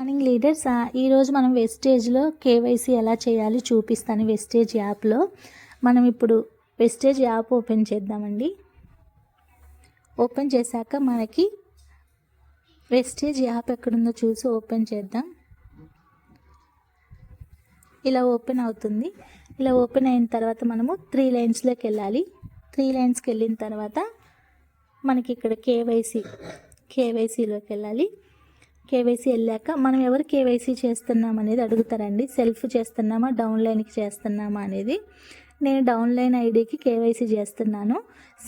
Morning leaders ఈరోజు మనం వెస్టేజ్లో KYC ఎలా చేయాలి చూపిస్తాను వెస్టేజ్ యాప్లో మనం ఇప్పుడు వెస్టేజ్ యాప్ ఓపెన్ చేద్దామండి. ఓపెన్ చేశాక మనకి వెస్టేజ్ యాప్ ఎక్కడుందో చూసి ఓపెన్ చేద్దాం. ఇలా ఓపెన్ అవుతుంది. ఇలా ఓపెన్ అయిన తర్వాత మనము త్రీ లైన్స్లోకి వెళ్ళాలి. త్రీ లైన్స్కి వెళ్ళిన తర్వాత మనకి ఇక్కడ కేవైసీ కేవైసీలోకి వెళ్ళాలి. కేవైసీ వెళ్ళాక మనం ఎవరు కేవైసీ చేస్తున్నాం అనేది అడుగుతారండి. సెల్ఫ్ చేస్తున్నామా? డౌన్లైన్కి చేస్తున్నామా అనేది. నేను డౌన్లైన్ ఐడికి కేవైసీ చేస్తున్నాను.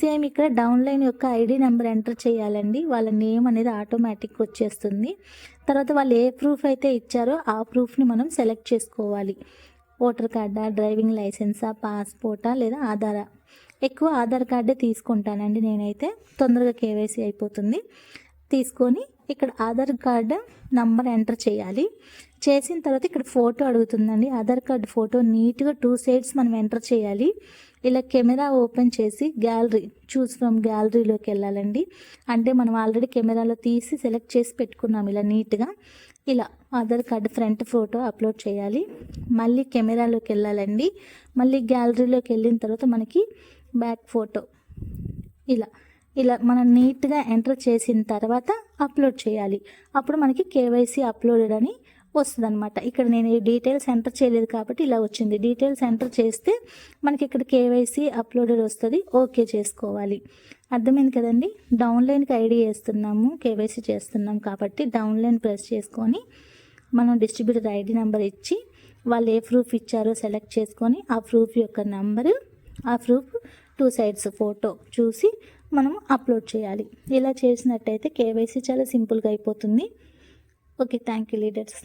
సేమ్ ఇక్కడ డౌన్లైన్ యొక్క ఐడి నెంబర్ ఎంటర్ చేయాలండి. వాళ్ళ నేమ్ అనేది ఆటోమేటిక్ వచ్చేస్తుంది. తర్వాత వాళ్ళు ఏ ప్రూఫ్ అయితే ఇచ్చారో ఆ ప్రూఫ్ని మనం సెలెక్ట్ చేసుకోవాలి. ఓటర్ కార్డా డ్రైవింగ్ లైసెన్సా పాస్పోర్టా లేదా ఆధారా? ఎక్కువ ఆధార్ కార్డే తీసుకుంటానండి నేనైతే. తొందరగా కేవైసీ అయిపోతుంది. తీసుకొని ఇక్కడ ఆధార్ కార్డు నంబర్ ఎంటర్ చేయాలి. చేసిన తర్వాత ఇక్కడ ఫోటో అడుగుతుందండి. ఆధార్ కార్డు ఫోటో నీట్గా టూ సైడ్స్ మనం ఎంటర్ చేయాలి. ఇలా కెమెరా ఓపెన్ చేసి గ్యాలరీ చూస్ ఫ్రమ్ గ్యాలరీలోకి వెళ్ళాలండి. అంటే మనం ఆల్రెడీ కెమెరాలో తీసి సెలెక్ట్ చేసి పెట్టుకున్నాం ఇలా నీట్గా. ఇలా Aadhaar card front photo upload చేయాలి. మళ్ళీ కెమెరాలోకి వెళ్ళాలండి. మళ్ళీ గ్యాలరీలోకి వెళ్ళిన తర్వాత మనకి బ్యాక్ ఫోటో. ఇలా ఇలా మనం నీట్గా ఎంటర్ చేసిన తర్వాత అప్లోడ్ చేయాలి. అప్పుడు మనకి కేవైసీ అప్లోడెడ్ అని వస్తుంది అనమాట ఇక్కడ నేను ఈ డీటెయిల్స్ ఎంటర్ చేయలేదు కాబట్టి ఇలా వచ్చింది. డీటెయిల్స్ ఎంటర్ చేస్తే మనకి ఇక్కడ కేవైసీ అప్లోడెడ్ వస్తుంది. ఓకే చేసుకోవాలి. అర్థమైంది కదండి? డౌన్లైన్కి ఐడి వేస్తున్నాము కేవైసీ చేస్తున్నాం కాబట్టి డౌన్లైన్ ప్రెస్ చేసుకొని మనం డిస్ట్రిబ్యూటర్ ఐడి నెంబర్ ఇచ్చి వాళ్ళు ఏ ప్రూఫ్ ఇచ్చారో సెలెక్ట్ చేసుకొని ఆ ప్రూఫ్ యొక్క నెంబరు ఆ ప్రూఫ్ టూ సైడ్స్ ఫోటో చూసి మనం అప్లోడ్ చేయాలి. ఇలా చేసినట్టయితే కేవైసీ చాలా సింపుల్గా అయిపోతుంది. Okay thank you leaders